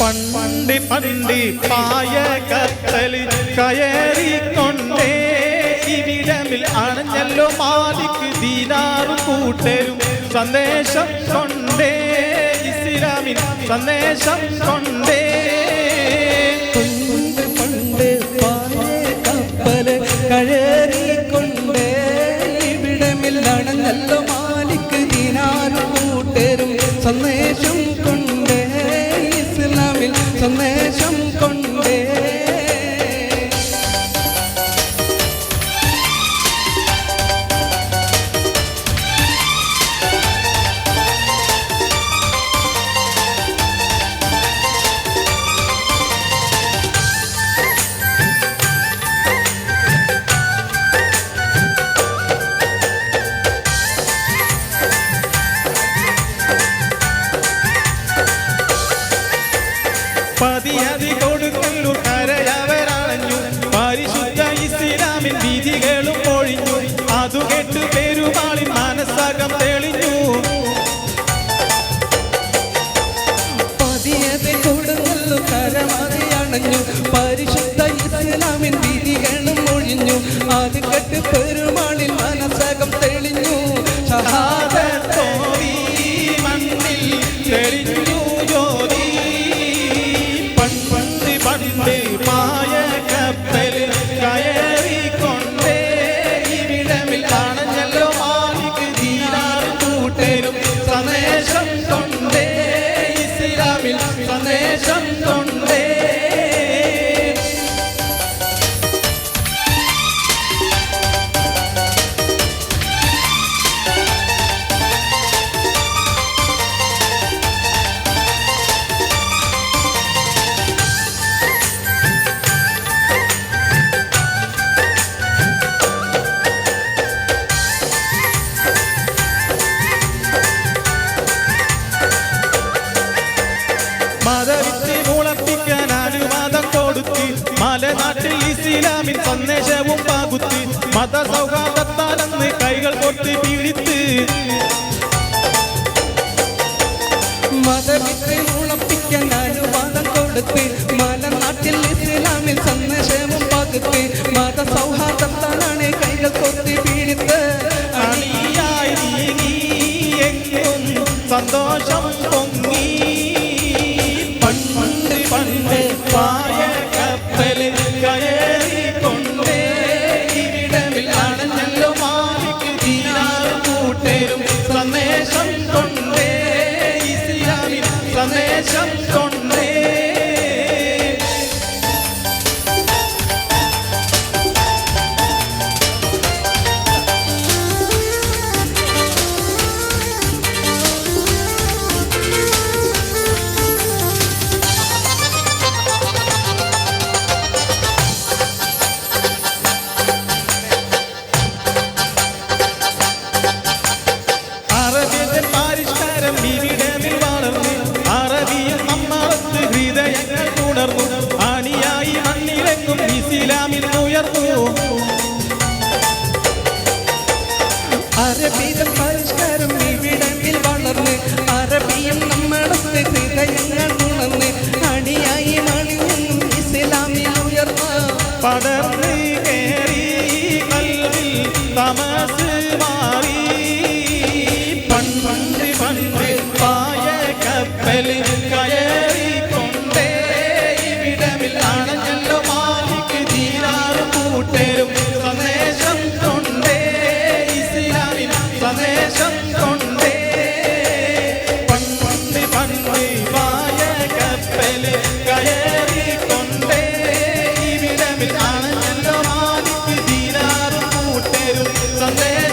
പണ്ട് പണ്ടി പായ കത്തലി കയറിക്കൊണ്ടേ. ഇവിടമിൽ അണഞ്ഞല്ലോ മാലിക്ക് ദീനാറ് കൂട്ടരും. സന്ദേശം കൊണ്ടേ. ഇസ്ലാമിൻ സന്ദേശം കൊണ്ടേ. പണ്ട് പണ്ട് പായ കപ്പൽ കയറിക്കൊണ്ട് ഇവിടമില്ലണഞ്ഞല്ലോ മാലിക്ക് ദിനാറ് കൂട്ടരും. സന്ദേശം ഇസ്ലാമിൽ പതിയതി കൊടുക്കല്ലു കരയവരാഞ്ഞു. പരിശുദ്ധ ഇസ്ലാമിൻ വിധികളും ഒഴിഞ്ഞു. അതു കേട്ട് പെരുമാളിൻ മനസ്സകം തെളിഞ്ഞു. പതിയതി കൊടുങ്ങല്ലു കരമതി അണഞ്ഞു. പരിശുദ്ധ ഇസ്ലാമിൻ വിധികളും ഒഴിഞ്ഞു. അത് കെട്ട് പെരുമാളിൽ മനസ്സകം തെളിഞ്ഞു. ഷഹാദത്തോതി സന്ദേശം തൊണ്ടേ ഇസ്ലാമിൽ സന്ദേശം കൊണ്ടേ മലനാട്ടിൽ ഇസ്ലാമിൻ സന്ദേശവും പാകുത്തി മത സൗഹാർദ്ദത്താലെന്ന് കൈകൾ കൊട്ടി പീഡിത്ത് മതവിദ്യ ഉളപ്പിക്കാൻ അനുവാദം കൊടുത്ത്. മലനാട്ടിൽ ഇസ്ലാമിൽ സന്ദേശവും പകുത്ത് മത സൗഹാർദ്ദത്താലാണ് കൈകൾ കൊത്തി പീഡിത്ത് അണിയായി സന്തോഷം സന്ദേശം മണ്ണിലെങ്ങും ഇസ്ലാമിൽ ഉയർന്നു അറബിയുടെ പരിഷ്കാരം ഇവിടത്തിൽ വളർന്ന് അറബിയും നമ്മളത്തെ ഹൃദയങ്ങൾ ഉണർന്ന് അടിയായി മണിയും ഇസ്ലാമിൽ ഉയർന്ന്. പടർന്ന് Sunday.